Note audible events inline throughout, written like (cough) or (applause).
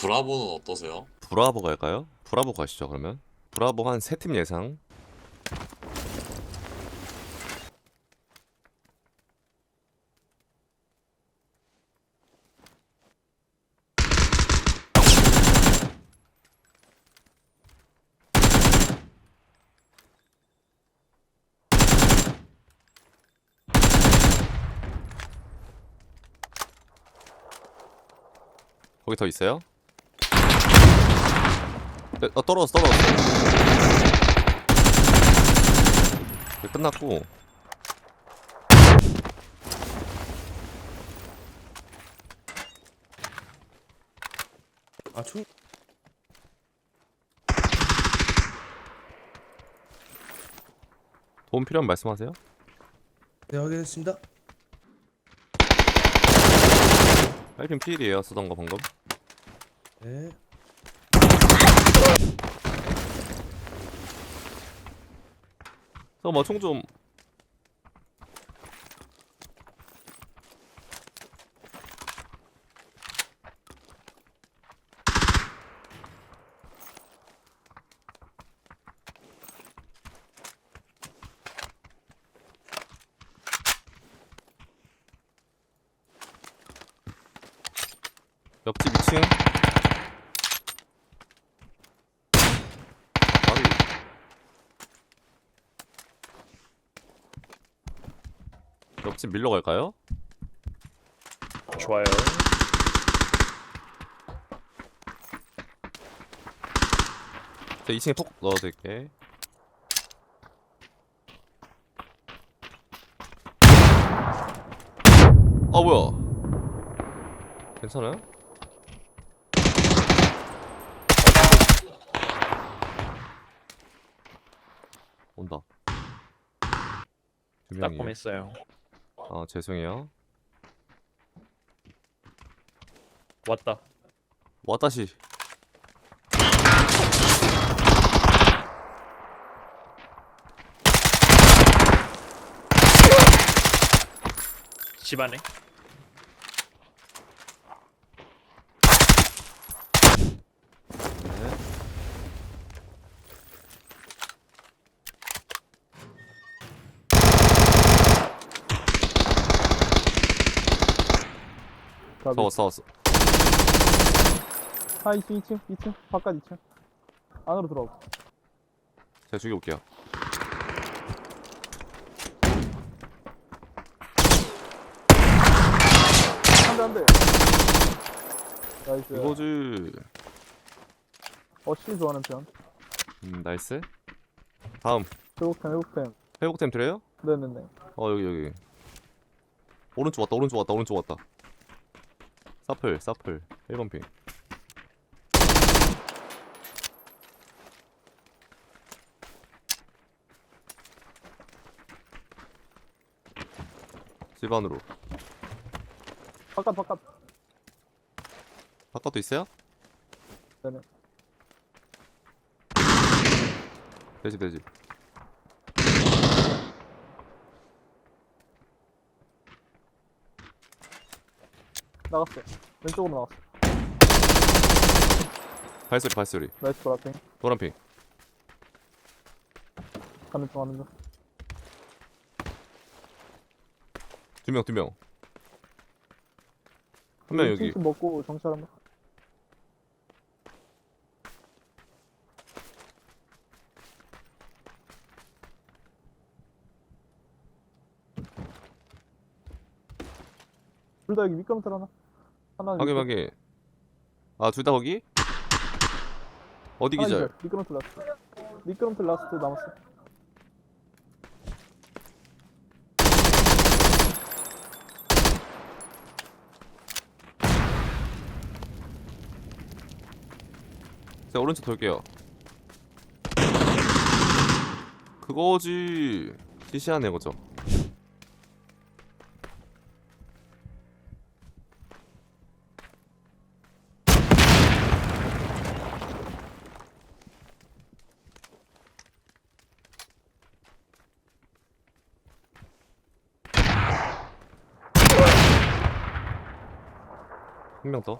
브라보는 어떠세요? 브라보 갈까요? 브라보 가시죠 그러면 브라보 한 세 팀 예상 거기 더 있어요? 네, 어, 떨어졌어 떨어졌어 네, 끝났고 아 총. 도움 필요하면 말씀하세요 네 확인했습니다. 빨핀 필이에요 쓰던 거 방금 네. 잠깐만 총좀 옆집 2층 아니 옆집 밀러 갈까요? 좋아요. 저 2층에 톡 넣어둘게 아 뭐야 괜찮아요? 온다 두 명이에요 딱검했어요. 아 죄송해요 왔다. 와다시 집안에. 네. 싸웠어 싸웠어 아 2층 2층 2층. 바깥 2층. 안으로 들어오고. 제가 죽여볼게요. 안돼 안돼 나이스. 이거지. 어시 좋아하는 편. 음 나이스. 다음. 회복템 회복템. 회복템 드려요? 네네네. 어 여기 여기. 오른쪽 왔다 오른쪽 왔다 오른쪽 왔다 사플 사플. 1번 핑. 집 안으로. 바깥 바깥. 바깥도 있어요? 네네. 돼지 돼지 나갔어. 왼쪽으로 나갔어. 발소리 발소리. 나이스 브라핑. 노란핑. 가는 중 가는 중. 두명 두명. 한 명 여기. 층 먹고 정찰 한번 둘 다 여기 미끄럼틀 하나 하나 확인 확인 아 둘 다 거기? 어디 하나 기절? 기절 미끄럼틀 라스트 미끄럼틀 라스트 남았어 제가 오른쪽 돌게요. 그거지. 시시하네 그죠? 한 명 더.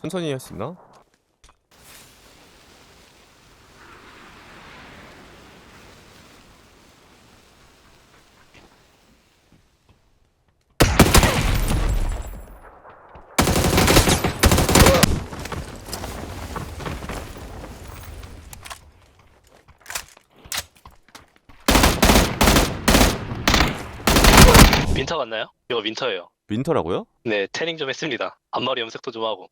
천천히 할 수 있나? 이거 윈터예요. 윈터라고요? 네, 태닝 좀 했습니다. 앞머리 염색도 좀 하고.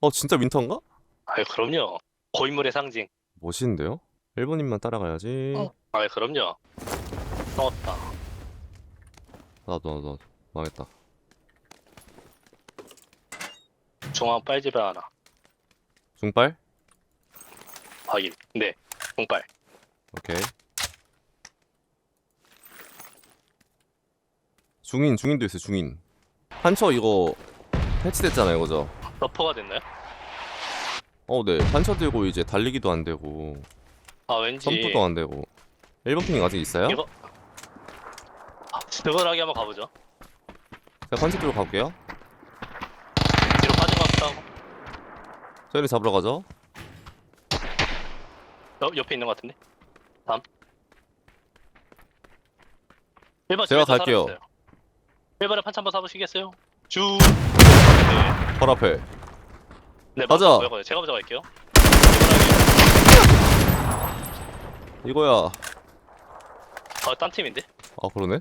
어 진짜 윈터인가? 아유, 그럼요. 고인물의 상징. 멋있는데요? 일본인만 따라가야지. 어. 아유, 그럼요. 반갑다. 나도 나도 나도 망했다. 중앙 빨집에 하나. 중빨? 확인. 네, 중빨. 오케이. 중인 중인도 있어요 중인. 판처 이거 패치됐잖아요, 그죠? 러퍼가 됐나요? 어, 네. 판처 들고 이제 달리기도 안 되고 아, 왠지. 점프도 안 되고. 1번 핑 아직 있어요? 이거. 아, 스글하게 한번 가보죠. 제가 판처 들고 갈게요. 뒤로 빠진 것 같기도 하고. 저희를 잡으러 가죠. 여, 옆에 있는 것 같은데? 다음. 1번 제가 갈게요. 1번에 판치 한번 사보시겠어요? 쭉. 네. 바로 앞에. 네, 가자. 맞아요. 뭐요? 제가 먼저 갈게요. 이거야. 아, 딴 팀인데? 아, 그러네.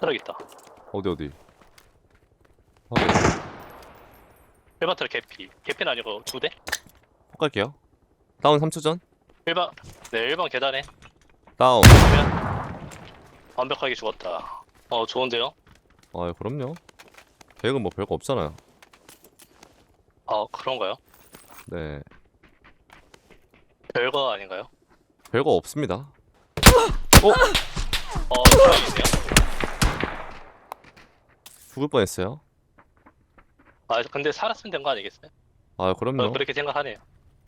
트럭 있다. 어디 어디. 확인. 1번 트럭 개피. 개피는 아니고 두 대? 폭 갈게요. 다운 3초 전. 1번. 네, 1번 계단에. 다운. 완벽하게 죽었다. 어, 좋은데요? 아, 그럼요. 계획은 뭐 별거 없잖아요. 아, 그런가요? 네. 별거 아닌가요? 별거 없습니다. 어, 다행이네요. 죽을 뻔했어요. 아, 근데 살았으면 된 거 아니겠어요? 아, 어, 그럼요. 그렇게 생각하네요.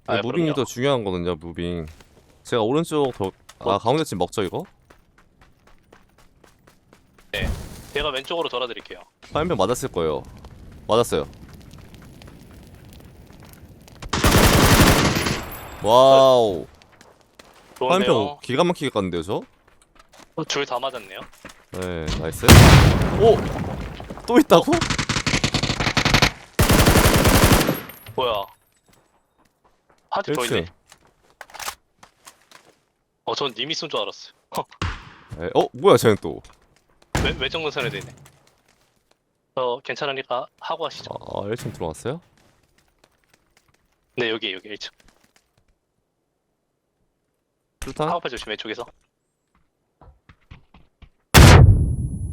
아, 아, 무빙이 그럼요. 더 중요한 거든요, 무빙. 제가 오른쪽 더, 아, 어? 가운데 집 먹죠, 이거? 제가 왼쪽으로 돌아드릴게요. 화염병 맞았을 거예요. 맞았어요. 와우. 화염병 좋은데요? 기가 막히게 갔는데요, 저? 어, 줄다 맞았네요. 네, 나이스. 오! 또 있다고? 뭐야? 한팀 더 있네. 1층. 어, 전 님이 쏜 줄 알았어요. 에, 어, 뭐야, 쟤는 또. 외, 외정 문선에도 있네. 어, 괜찮으니까 하고 하시죠. 아, 1층 들어왔어요? 네, 여기, 여기 1층. 술탄? 카우팔 조심, 왼쪽에서.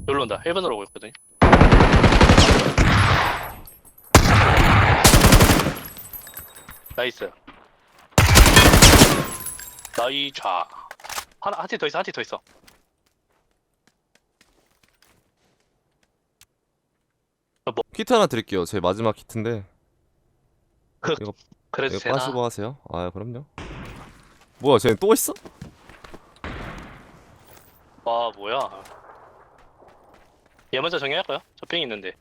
여기로 온다. 1번으로 오고 있거든요. 나이스. 나이 좌. 하나, 한 팀 더 있어, 한 팀 더 있어. 키트 하나 드릴게요. 제 마지막 키트인데. 이거 그래도 이거 되나? 빠시고 하세요. 아, 그럼요. 뭐야, 쟤는 또 있어? 와, 뭐야. 얘 먼저 정리할까요? 저핑 있는데.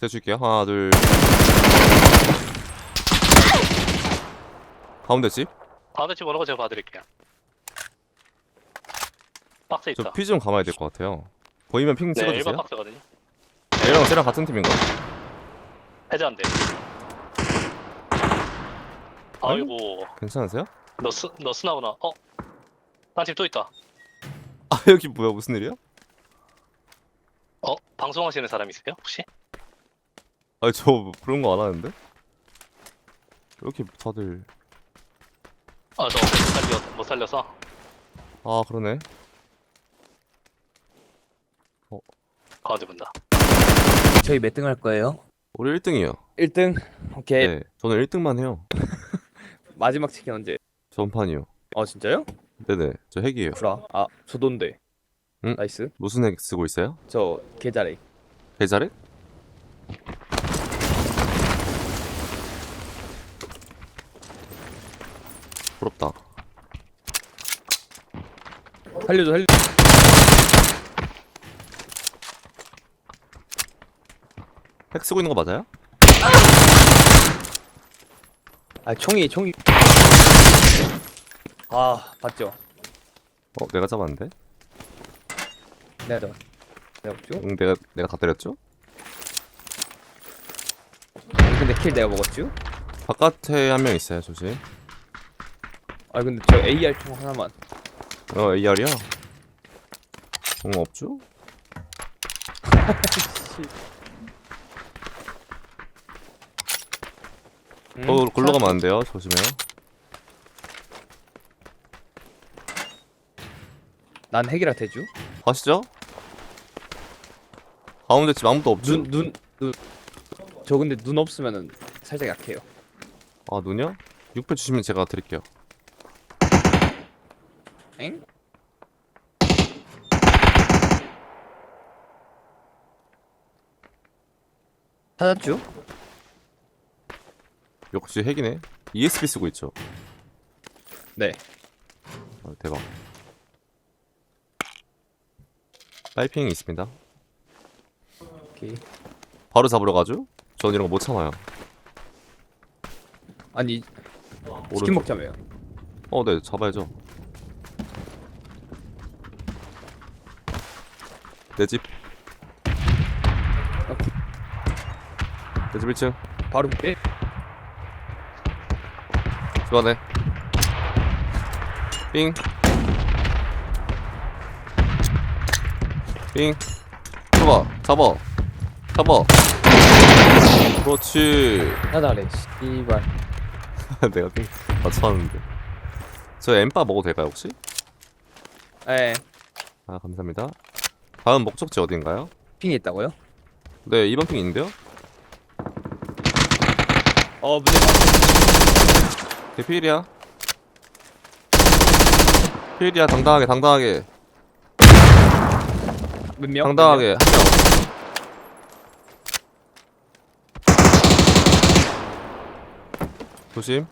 제가 줄게요. 하나, 둘. 가운데 집? 다음에 집 오는 거 제가 봐드릴게요. 박스 있다. 저 피 좀 감아야 될 것 같아요. 보이면 핑 네, 찍어주세요. 1번 박스거든요. 얘랑 쟤랑 같은 팀인가? 해제한대. 아이고, 괜찮으세요? 너 스, 너 스나구나. 어? 딴 팀 또 있다. (laughs) 아 여기 뭐야 무슨 일이야? 어? 방송하시는 사람이세요? 혹시? 아니 저 그런 거 안 하는데? 이렇게 다들 아, 너못 살려, 못 살려서. 아 그러네. 가운데 본다. 저희 몇 등 할 거예요? 우리 1등이요. 1등? 오케이. 네, 저는 1등만 해요. (laughs) 마지막 치킨 언제? 전판이요. 어, 진짜요? 네네, 저 핵이에요. 구라. 아, 저돈데. 응? 나이스. 무슨 핵 쓰고 있어요? 저 계좌래. 배자핵? 부럽다. 살려줘, 살려. 핵 쓰고 있는 거 맞아요? 아 총이 총이. 아 봤죠? 어 내가 잡았는데? 내가 저. 내가 봤죠? 응 내가 내가 다 때렸죠? 근데 킬 내가 먹었죠? 바깥에 한 명 있어요 조심 아 근데 저 AR 총 하나만. 어 AR이야? 어 (laughs) 없죠? 음, 어 글로 가면 안 돼요 조심해요 난 핵이라 되죠? 가시죠 가운데 집 아무도 없죠? 눈 눈 눈. 저 근데 눈 없으면은 살짝 약해요. 아 눈이요? 6배 주시면 제가 드릴게요 엥? 찾았죠? 역시 핵이네 ESP 쓰고 있죠 네. 아, 대박 파이핑이 있습니다 오케이. 바로 잡으러 가죠? 전 이런 거 못 참아요 아니 오른쪽. 치킨 먹자며요. 어, 네, 잡아야죠. 내 집. 내집 1층. 바로 볼게. 집 안에. 삥. 삥. 잡아, 잡아. 잡아. 그렇지. 하나래. 씨발. (laughs) 내가 삥 맞춰왔는데. 저 엠바 먹어도 될까요, 혹시? 에. 아, 감사합니다. 다음 목적지 어딘가요? 핑이 있다고요? 네, 2번 핑 있는데요? 어 문제 대필이야. 필이야, 당당하게, 당당하게. 몇 명? 당당하게, 한 명. 조심.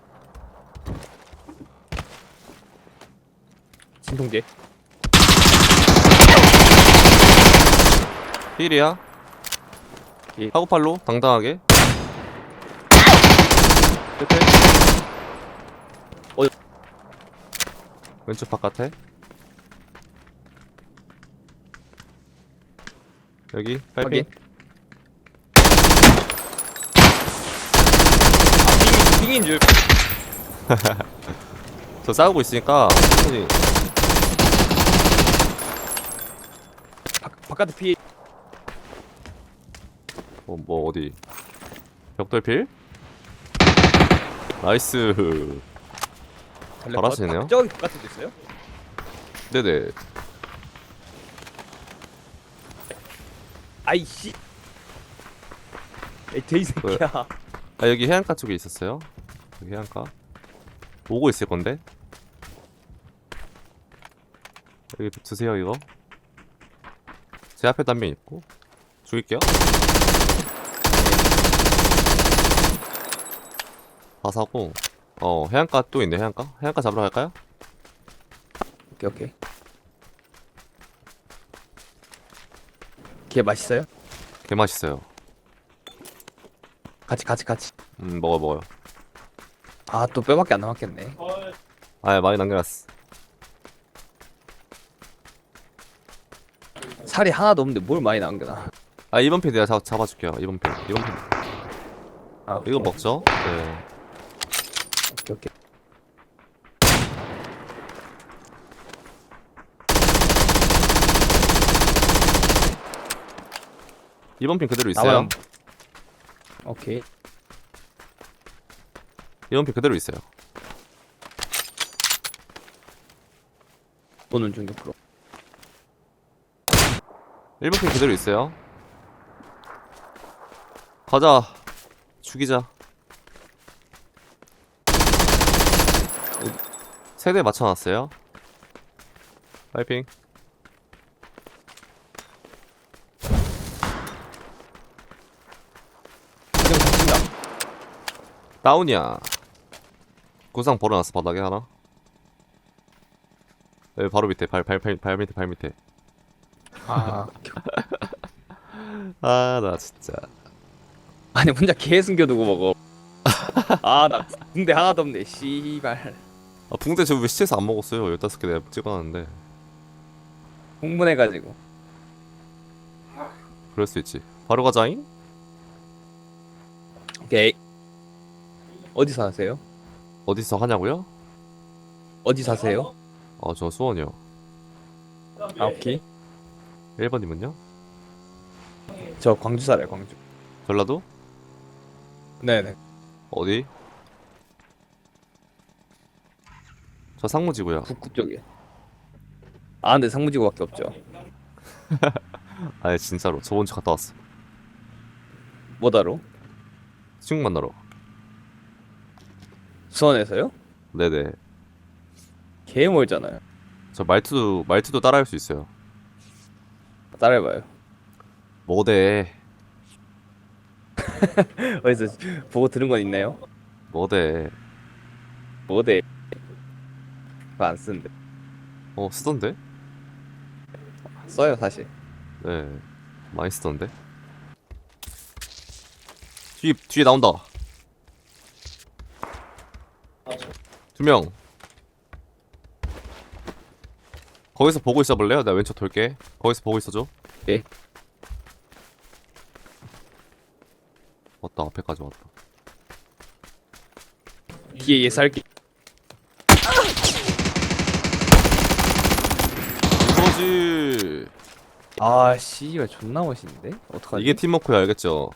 진통제. 필이야. 예. 하고팔로, 당당하게. 끝에. 어디? 왼쪽 바깥에. 여기, 빨핑. 확인. 아, 핑, 핑인 줄. (laughs) 저 싸우고 있으니까 천천히 바, 바깥에 피. 뭐, 뭐 어디 벽돌필? 나이스 달래. 잘하시네요. 바- 저기 바깥에도 있어요? 네네 아이씨. 에이 돼이 새끼야. 아 여기 해안가 쪽에 있었어요 여기 해안가 오고 있을 건데 여기 드세요 이거 제 앞에 단면 있고 죽일게요 다 사고 어 해안가 또 있네 해안가 해안가 잡으러 갈까요? 오케이 오케이. 걔 맛있어요? 개 맛있어요 같이 같이 같이. 음 먹어 먹어요 아 또 뼈밖에 안 남았겠네. 아 많이 남겨놨어 살이 하나도 없는데 뭘 많이 남겨놔. 아 이번 편 내가 잡, 잡아줄게요 이번 편 이번 편아 이거 먹죠 네 오케이 오케이. 이번 편 그대로 있어요 나만. 오케이. 이번 편 그대로 있어요 보는 중 옆으로. 1번 편 그대로 있어요 가자 죽이자 세대 맞춰놨어요 파이핑 잡힌다. 다운이야 구상 벌어놨어 바닥에 하나 여기 바로 밑에 발 발 발 발 밑에 발 밑에 아 (laughs) 아 나 진짜 아니 혼자 개 숨겨두고 먹어. (laughs) 아 나 군대 하나도 없네. 씨발. 아 붕대 저왜 시체에서 안 먹었어요 15개 내가 찍어놨는데 흥분해가지고. 그럴 수 있지 바로 가자잉 오케이. 어디 사세요? 어디서 하냐고요? 어디 사세요? 아 저 수원이요 아 오케이. 1번이면요? 저 광주 살아요 광주. 전라도? 네네. 어디? 저 상무지구요 북구 쪽에. 아 근데 상무지구밖에 없죠. (laughs) 아니 진짜로 저번 주 갔다 왔어 뭐다로? 친구 만나러 수원에서요? 네네 개 멀잖아요. 저 말투도 말투도 따라할 수 있어요 따라해봐요. 뭐대 (laughs) 어디서 보고 들은 건 있나요? 뭐대 뭐대? 그거 안 쓰는데. 어 쓰던데? 써요 사실. 네 많이 쓰던데 뒤 뒤에 나온다 두 명 거기서 보고 있어 볼래요? 내가 왼쪽 돌게 거기서 보고 있어줘 예. 왔다 앞에까지 왔다 뒤에 얘 살기. 이거지 아 씨발 존나 멋있는데? 어떡하지? 이게 팀워크야 알겠죠?